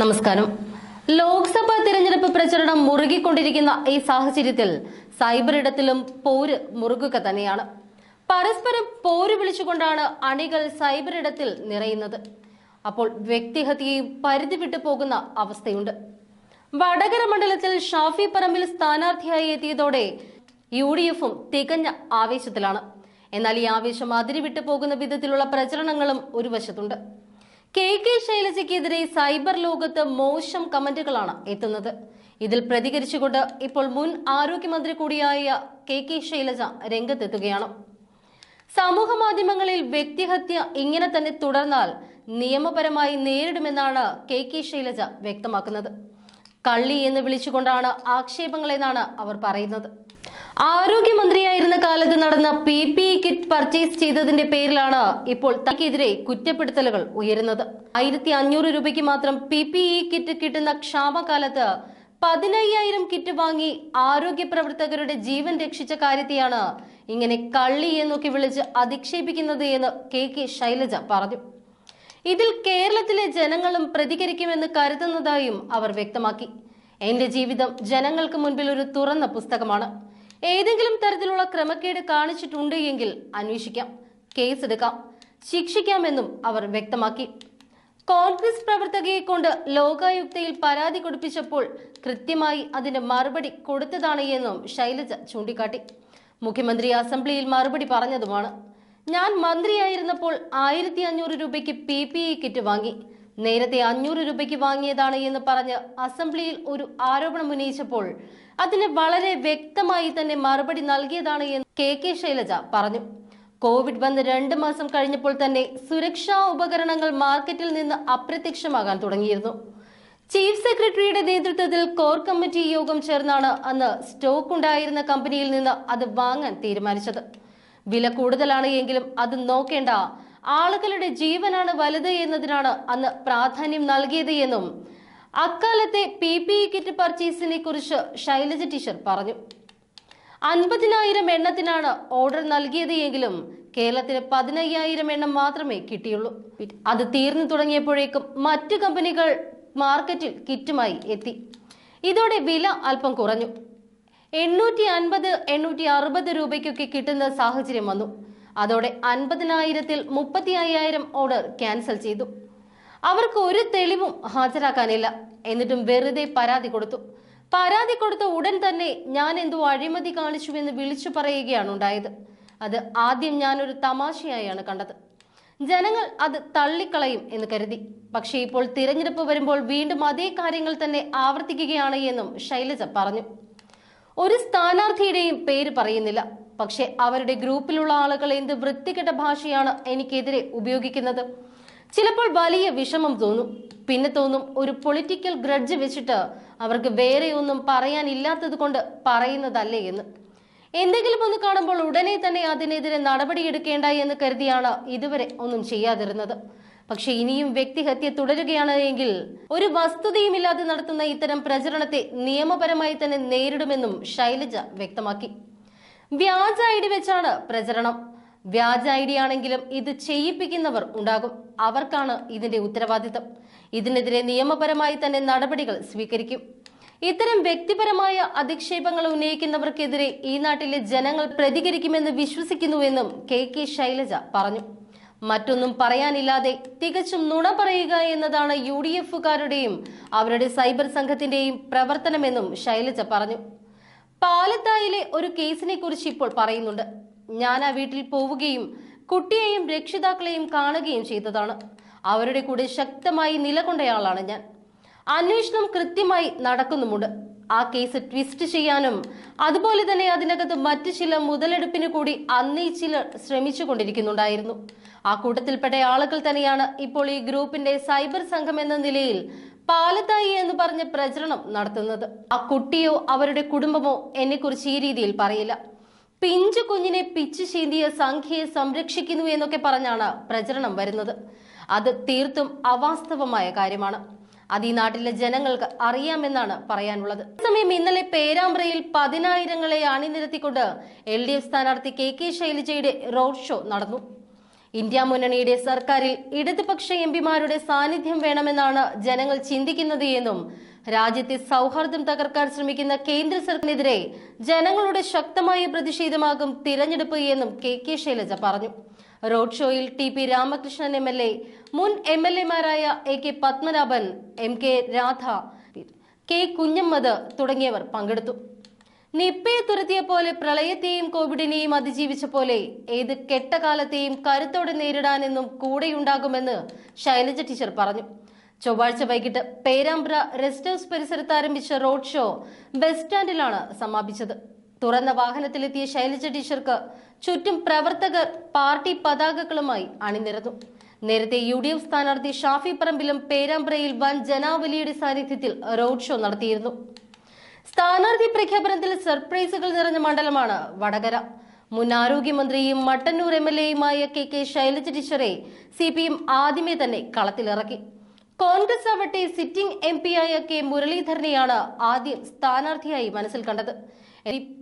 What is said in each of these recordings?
നമസ്കാരം. ലോക്സഭാ തിരഞ്ഞെടുപ്പ് പ്രചരണം മുറുകിക്കൊണ്ടിരിക്കുന്ന ഈ സാഹചര്യത്തിൽ സൈബർ ഇടത്തിലും പോര് മുറുകുക തന്നെയാണ്. പരസ്പരം പോര് വിളിച്ചുകൊണ്ടാണ് അണികൾ സൈബർ ഇടത്തിൽ നിറയുന്നത്. അപ്പോൾ വ്യക്തിഹത്യയും പരിധി വിട്ടു പോകുന്ന അവസ്ഥയുണ്ട്. വടകര മണ്ഡലത്തിൽ ഷാഫി പറമ്പിൽ സ്ഥാനാർത്ഥിയായി എത്തിയതോടെ യു ഡി എഫും തികഞ്ഞ ആവേശത്തിലാണ്. എന്നാൽ ഈ ആവേശം അതിരിവിട്ടു പോകുന്ന വിധത്തിലുള്ള പ്രചരണങ്ങളും ഒരു വശത്തുണ്ട്. കെ കെ ശൈലജയ്ക്കെതിരെ സൈബർ ലോകത്ത് മോശം കമന്റുകളാണ് എത്തുന്നത്. ഇതിൽ പ്രതികരിച്ചുകൊണ്ട് ഇപ്പോൾ മുൻ ആരോഗ്യമന്ത്രി കൂടിയായ കെ കെ ശൈലജ രംഗത്തെത്തുകയാണ്. സമൂഹ മാധ്യമങ്ങളിൽ വ്യക്തിഹത്യ ഇങ്ങനെ തന്നെ തുടർന്നാൽ നിയമപരമായി നേരിടുമെന്നാണ് കെ കെ ശൈലജ വ്യക്തമാക്കുന്നത്. കള്ളി എന്ന് വിളിച്ചുകൊണ്ടാണ് ആക്ഷേപങ്ങളെന്നാണ് അവർ പറയുന്നത്. ആരോഗ്യമന്ത്രിയായിരുന്ന കാലത്ത് നടന്ന P P E kit purchase ചെയ്തതിന്റെ പേരിലാണ് ഇപ്പോൾ തനിക്കെതിരെ കുറ്റപ്പെടുത്തലുകൾ ഉയരുന്നത്. ആയിരത്തി അഞ്ഞൂറ് രൂപയ്ക്ക് മാത്രം പി പി ഇ കിറ്റ് കിട്ടുന്ന ക്ഷാമകാലത്ത് പതിനയ്യായിരം കിറ്റ് വാങ്ങി ആരോഗ്യ പ്രവർത്തകരുടെ ജീവൻ രക്ഷിച്ച കാര്യത്തെയാണ് ഇങ്ങനെ കള്ളി എന്നൊക്കെ വിളിച്ച് അധിക്ഷേപിക്കുന്നത് എന്ന് കെ കെ ശൈലജ പറഞ്ഞു. ഇതിൽ കേരളത്തിലെ ജനങ്ങളും പ്രതികരിക്കുമെന്ന് കരുതുന്നതായും അവർ വ്യക്തമാക്കി. എന്റെ ജീവിതം ജനങ്ങൾക്ക് മുൻപിൽ ഒരു തുറന്ന പുസ്തകമാണ്. ഏതെങ്കിലും തരത്തിലുള്ള ക്രമക്കേട് കാണിച്ചിട്ടുണ്ട് എങ്കിൽ അന്വേഷിക്കാം. കേസെടുക്കാം. ശിക്ഷിക്കാമെന്നും അവർ വ്യക്തമാക്കി. കോൺഗ്രസ് പ്രവർത്തകയെ കൊണ്ട് ലോകായുക്തയിൽ പരാതി കൊടുപ്പിച്ചപ്പോൾ കൃത്യമായി അതിന് മറുപടി കൊടുത്തതാണ് എന്നും ശൈലജ ചൂണ്ടിക്കാട്ടി. മുഖ്യമന്ത്രി അസംബ്ലിയിൽ മറുപടി പറഞ്ഞതുമാണ്. ഞാൻ മന്ത്രിയായിരുന്നപ്പോൾ ആയിരത്തി അഞ്ഞൂറ് രൂപയ്ക്ക് പി പി ഇ കിറ്റ് വാങ്ങി. നേരത്തെ അഞ്ഞൂറ് രൂപയ്ക്ക് വാങ്ങിയതാണ് എന്ന് പറഞ്ഞ് അസംബ്ലിയിൽ ഒരു ആരോപണം ഉന്നയിച്ചപ്പോൾ അതിന് വളരെ വ്യക്തമായി തന്നെ മറുപടി നൽകിയതാണ് എന്ന് കെ കെ ശൈലജ പറഞ്ഞു. കോവിഡ് വന്ന് രണ്ട് മാസം കഴിഞ്ഞപ്പോൾ തന്നെ സുരക്ഷാ ഉപകരണങ്ങൾ മാർക്കറ്റിൽ നിന്ന് അപ്രത്യക്ഷമാകാൻ തുടങ്ങിയിരുന്നു. ചീഫ് സെക്രട്ടറിയുടെ നേതൃത്വത്തിൽ കോർ കമ്മിറ്റി യോഗം ചേർന്നാണ് അന്ന് സ്റ്റോക്ക് ഉണ്ടായിരുന്ന കമ്പനിയിൽ നിന്ന് അത് വാങ്ങാൻ തീരുമാനിച്ചത്. വില കൂടുതലാണ് എങ്കിലും അത് നോക്കേണ്ട. ആളുകളുടെ ജീവനാണ് വലുത് എന്നതിനാണ് അന്ന് പ്രാധാന്യം നൽകിയത് എന്നും അക്കാലത്തെ പി പി ഇ കിറ്റ് പർച്ചേസിനെ കുറിച്ച് ശൈലജ ടീച്ചർ പറഞ്ഞു. അൻപതിനായിരം എണ്ണത്തിനാണ് ഓർഡർ നൽകിയത് എങ്കിലും കേരളത്തിന് പതിനയ്യായിരം എണ്ണം മാത്രമേ കിട്ടിയുള്ളൂ. അത് തീർന്നു തുടങ്ങിയപ്പോഴേക്കും മറ്റു കമ്പനികൾ മാർക്കറ്റിൽ കിറ്റുമായി എത്തി. ഇതോടെ വില അല്പം കുറഞ്ഞു. എണ്ണൂറ്റി അൻപത് എണ്ണൂറ്റി അറുപത് രൂപയ്ക്കൊക്കെ കിട്ടുന്ന സാഹചര്യം വന്നു. അതോടെ അൻപതിനായിരത്തിൽ മുപ്പത്തി അയ്യായിരം ഓർഡർ ക്യാൻസൽ ചെയ്തു. അവർക്ക് ഒരു തെളിവും ഹാജരാക്കാനില്ല. എന്നിട്ടും വെറുതെ പരാതി കൊടുത്തു. പരാതി കൊടുത്ത ഉടൻ തന്നെ ഞാൻ എന്തോ അഴിമതി കാണിച്ചു എന്ന് വിളിച്ചു പറയുകയാണ് ഉണ്ടായത്. അത് ആദ്യം ഞാനൊരു തമാശയായാണ് കണ്ടത്. ജനങ്ങൾ അത് തള്ളിക്കളയും എന്ന് കരുതി. പക്ഷേ ഇപ്പോൾ തിരഞ്ഞെടുപ്പ് വരുമ്പോൾ വീണ്ടും അതേ കാര്യങ്ങൾ തന്നെ ആവർത്തിക്കുകയാണ് എന്നും ശൈലജ പറഞ്ഞു. ഒരു സ്ഥാനാർത്ഥിയുടെയും പേര് പറയുന്നില്ല. പക്ഷേ അവരുടെ ഗ്രൂപ്പിലുള്ള ആളുകൾ എന്ത് വൃത്തികെട്ട ഭാഷയാണ് എനിക്കെതിരെ ഉപയോഗിക്കുന്നത്. ചിലപ്പോൾ വലിയ വിഷമം തോന്നും. പിന്നെ തോന്നും ഒരു പൊളിറ്റിക്കൽ ഗ്രഡ്ജ് വെച്ചിട്ട് അവർക്ക് വേറെ ഒന്നും പറയാനില്ലാത്തത് കൊണ്ട് പറയുന്നതല്ലേ എന്ന്. എന്തെങ്കിലും ഒന്ന് കാണുമ്പോൾ ഉടനെ തന്നെ അതിനെതിരെ നടപടിയെടുക്കേണ്ട എന്ന് കരുതിയാണ് ഇതുവരെ ഒന്നും ചെയ്യാതിരുന്നത്. പക്ഷെ ഇനിയും വ്യക്തിഹത്യ തുടരുകയാണ് എങ്കിൽ ഒരു വസ്തുതയുമില്ലാതെ നടത്തുന്ന ഇത്തരം പ്രചരണത്തെ നിയമപരമായി തന്നെ നേരിടുമെന്നും ശൈലജ വ്യക്തമാക്കി. വ്യാജ ഐ ഡി വെച്ചാണ് പ്രചരണം. വ്യാജ ഐ ഡി ആണെങ്കിലും ഇത് ചെയ്യിപ്പിക്കുന്നവർ ഉണ്ടാകും. അവർക്കാണ് ഇതിന്റെ ഉത്തരവാദിത്തം. ഇതിനെതിരെ നിയമപരമായി തന്നെ നടപടികൾ സ്വീകരിക്കും. ഇത്തരം വ്യക്തിപരമായ അധിക്ഷേപങ്ങൾ ഉന്നയിക്കുന്നവർക്കെതിരെ ഈ നാട്ടിലെ ജനങ്ങൾ പ്രതികരിക്കുമെന്ന് വിശ്വസിക്കുന്നുവെന്നും കെ കെ ശൈലജ പറഞ്ഞു. മറ്റൊന്നും പറയാനില്ലാതെ തികച്ചും നുണ പറയുക എന്നതാണ് യു ഡി എഫുകാരുടെയും അവരുടെ സൈബർ സംഘത്തിന്റെയും പ്രവർത്തനമെന്നും ശൈലജ പറഞ്ഞു. പാലത്തായിലെ ഒരു കേസിനെ കുറിച്ച് ഇപ്പോൾ പറയുന്നുണ്ട്. ഞാൻ ആ വീട്ടിൽ പോവുകയും കുട്ടിയെയും രക്ഷിതാക്കളെയും കാണുകയും ചെയ്തതാണ്. അവരുടെ കൂടെ ശക്തമായി നിലകൊണ്ടയാളാണ് ഞാൻ. അന്വേഷണം കൃത്യമായി നടക്കുന്നുമുണ്ട്. ആ കേസ് ട്വിസ്റ്റ് ചെയ്യാനും അതുപോലെ തന്നെ അതിനകത്ത് മറ്റു ചില മുതലെടുപ്പിന് കൂടി അന്നേ ചിലർ ശ്രമിച്ചുകൊണ്ടിരിക്കുന്നുണ്ടായിരുന്നു ആ കൂട്ടത്തിൽപ്പെട്ട ആളുകൾ തന്നെയാണ് ഇപ്പോൾ ഈ ഗ്രൂപ്പിന്റെ സൈബർ സംഘം എന്ന നിലയിൽ പാലത്തായി എന്ന് പറഞ്ഞ് പ്രചരണം നടത്തുന്നത്. ആ കുട്ടിയോ അവരുടെ കുടുംബമോ എന്നെക്കുറിച്ച് ഈ രീതിയിൽ പറയില്ല. പിഞ്ചു കുഞ്ഞിനെ പിച്ചു ചീന്തിയ സംഖ്യയെ സംരക്ഷിക്കുന്നു എന്നൊക്കെ പറഞ്ഞാണ് പ്രചരണം വരുന്നത്. അത് തീർത്തും അവാസ്തവമായ കാര്യമാണ്. അത് ഈ നാട്ടിലെ ജനങ്ങൾക്ക് അറിയാമെന്നാണ് പറയാനുള്ളത്. അതേസമയം ഇന്നലെ പേരാമ്പ്രയിൽ പതിനായിരങ്ങളെ അണിനിരത്തിക്കൊണ്ട് എൽ ഡി എഫ് സ്ഥാനാർത്ഥി കെ കെ ശൈലജയുടെ റോഡ് ഷോ നടന്നു. ഇന്ത്യ മുന്നണിയുടെ സർക്കാരിൽ ഇടതുപക്ഷ എം പിമാരുടെ സാന്നിധ്യം വേണമെന്നാണ് ജനങ്ങൾ ചിന്തിക്കുന്നത് എന്നും രാജ്യത്തെ സൗഹാർദ്ദം തകർക്കാൻ ശ്രമിക്കുന്ന കേന്ദ്ര സർക്കാരിനെതിരെ ജനങ്ങളുടെ ശക്തമായ പ്രതിഷേധമാകും തിരഞ്ഞെടുപ്പ് എന്നും കെ കെ ശൈലജ പറഞ്ഞു. റോഡ് ഷോയിൽ T P Ramakrishnan M L A മുൻ M L എമാരായ A K Padmanabhan M K Radha K Kunhammad തുടങ്ങിയവർ പങ്കെടുത്തു. നിപ്പയെ തുരത്തിയ പോലെ പ്രളയത്തെയും കോവിഡിനെയും അതിജീവിച്ച പോലെ ഏത് കെട്ടകാലത്തെയും കരുത്തോടെ നേരിടാനെന്നും കൂടെയുണ്ടാകുമെന്ന് ശൈലജ ടീച്ചർ പറഞ്ഞു. ചൊവ്വാഴ്ച വൈകിട്ട് പേരാമ്പ്ര റെസ്റ്റ് ഹൗസ് പരിസരത്ത് ആരംഭിച്ച റോഡ് ഷോ ബസ് സ്റ്റാൻഡിലാണ് സമാപിച്ചത്. തുറന്ന വാഹനത്തിലെത്തിയ ശൈലജ ടീച്ചർക്ക് ചുറ്റും പ്രവർത്തകർ പാർട്ടി പതാകകളുമായി അണിനിരന്നു. നേരത്തെ യു ഡി എഫ് സ്ഥാനാർത്ഥി ഷാഫി പറമ്പിലും പേരാമ്പ്രയിൽ വൻ ജനാവലിയുടെ സാന്നിധ്യത്തിൽ റോഡ് ഷോ നടത്തിയിരുന്നു. സ്ഥാനാർത്ഥി പ്രഖ്യാപനത്തിൽ സർപ്രൈസുകൾ നിറഞ്ഞ മണ്ഡലമാണ് വടകര. മുൻ ആരോഗ്യമന്ത്രിയും മട്ടന്നൂർ എം എൽ എയുമായ കെ കെ ശൈലജ ടീച്ചറെ സി പി എം ആദ്യമേ തന്നെ കളത്തിലിറക്കി. കോൺഗ്രസ് ആവട്ടെ സിറ്റിംഗ് എം ആയ കെ മുരളീധരനെയാണ് ആദ്യം സ്ഥാനാർത്ഥിയായി മനസ്സിൽ കണ്ടത്.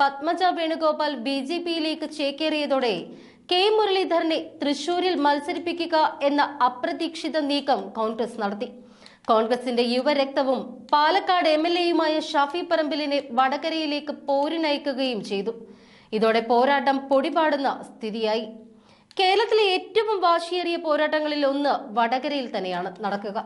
പത്മജ വേണുഗോപാൽ ബി ജെ പിയിലേക്ക് ചേക്കേറിയതോടെ കെ മുരളീധരനെ തൃശൂരിൽ മത്സരിപ്പിക്കുക എന്ന അപ്രതീക്ഷിത നീക്കം കോൺഗ്രസ് നടത്തി. കോൺഗ്രസിന്റെ യുവരക്തവും പാലക്കാട് എം എൽ എയുമായ ഷാഫി പറമ്പിലിനെ വടകരയിലേക്ക് പോരിനയക്കുകയും ചെയ്തു. ഇതോടെ പോരാട്ടം പൊടിപാടുന്ന സ്ഥിതിയായി. കേരളത്തിലെ ഏറ്റവും വാശിയേറിയ പോരാട്ടങ്ങളിൽ ഒന്ന് വടകരയിൽ തന്നെയാണ് നടക്കുക.